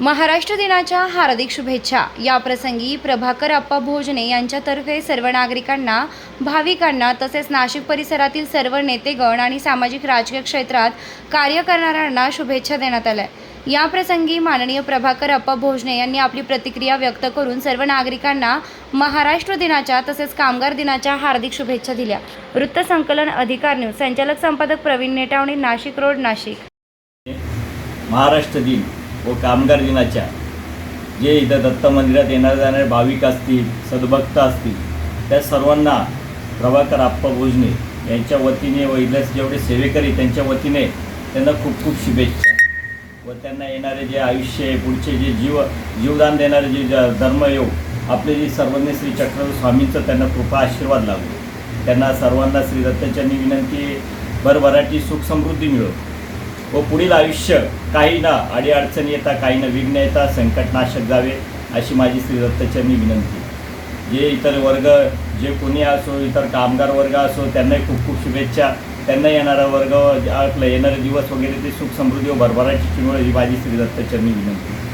महाराष्ट्र दिनाच्या हार्दिक शुभेच्छा. या प्रसंगी प्रभाकर अप्पा भोजने यांच्यातर्फे सर्व नागरिकांना भाविकांना तसेच नाशिक परिसरातील सर्व नेतेगण आणि सामाजिक राजकीय क्षेत्रात कार्य करणाऱ्यांना शुभेच्छा देण्यात आल्या. या प्रसंगी माननीय प्रभाकर अप्पा भोजने यांनी आपली प्रतिक्रिया व्यक्त करून सर्व नागरिकांना महाराष्ट्र दिनाच्या तसेच कामगार दिनाच्या हार्दिक शुभेच्छा दिल्या. वृत्तसंकलन अधिकार न्यूज. संचालक संपादक प्रवीण नेटावणे नाशिक रोड नाशिक. महाराष्ट्र दिन. व कामगार दिनाच्या. जे इथं दत्त मंदिरात येणारे जाणारे भाविक असतील सद्भक्त असतील त्या सर्वांना प्रभाकर आप्पा भोजने यांच्या वतीने व इथल्या जेवढे सेवेकरी त्यांच्या वतीने त्यांना खूप खूप शुभेच्छा. व त्यांना येणारे जे आयुष्य आहे पुढचे जे जीव जीवदान देणारे जे ज- धर्मयोग आपले जे सर्वज्ञ श्री चक्रवर्ती स्वामींचं त्यांना कृपा आशीर्वाद लाभो त्यांना सर्वांना श्री दत्तचरणी विनंती भरभराटी सुख समृद्धी मिळो. व पुढील आयुष्य काही ना अडीअडचणी येता काही ना विघ्न येता संकटनाशक जावे अशी माझी श्री दत्तचरणी विनंती. जे इतर वर्ग जे कोणी असो इतर कामगार वर्ग असो त्यांनाही खूप खूप शुभेच्छा. त्यांना येणारा वर्ग आपलं येणारे दिवस वगैरे ते सुख समृद्धी व भरभराची चिमळ ही माझी श्री दत्तचरणी विनंती.